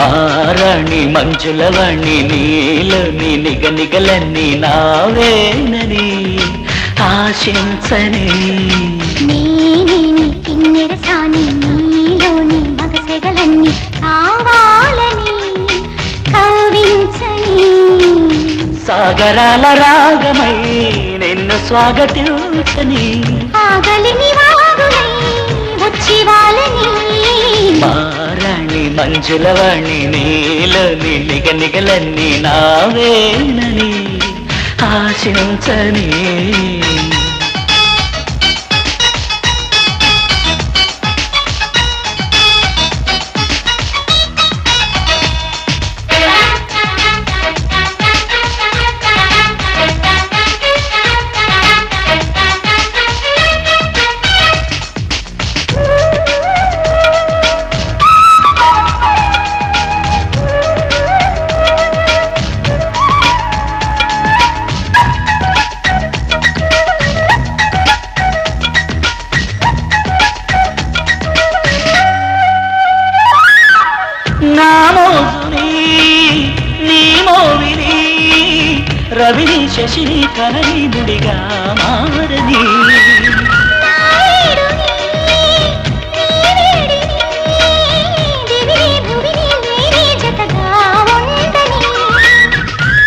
మారాణి మంచులవాణి నీలని నిగ నిగలన్నీ నావేనని ఆశించని. సాగరాల రాగమై నిన్ను స్వాగతించని. ఆగలిని వచ్చి వాళ్ళ జలవాణి నీలని నిగ నిగలన్నీ నావేనని ఆశించని రవిని శశి కలయుడిగా మారని.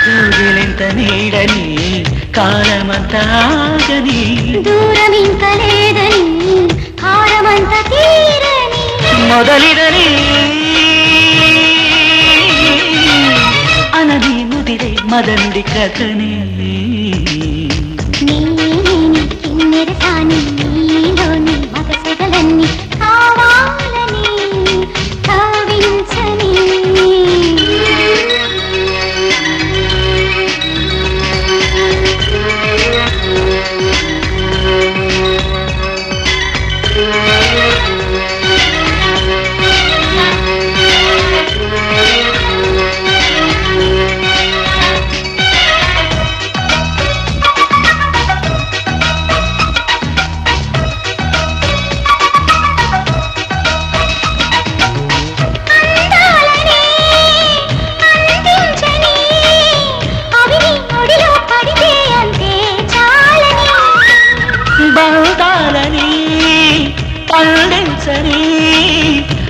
కౌగిలింత నీడని కాలమంతాగని దూరమింత లేదని హారమంత తీరని. మొదలిన మదండి కథనే.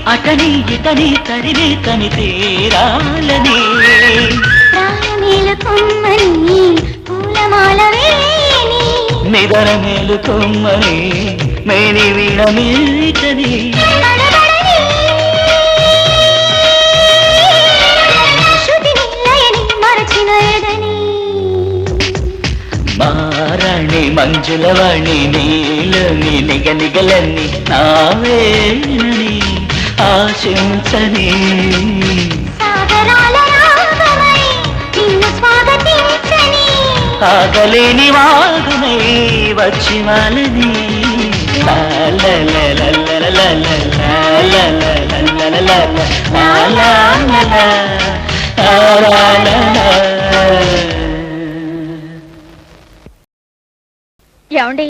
అతని ఇతని తరిని తని తీరాలని. నిదర మేలు కొమ్మని మేని వీణ మిల్లితని మారణి మంజులవాణి నీలని నిగనిగలని నావేణని ఆశించని ఆగలేని వాగునై వచ్చి వాళ్ళని లాల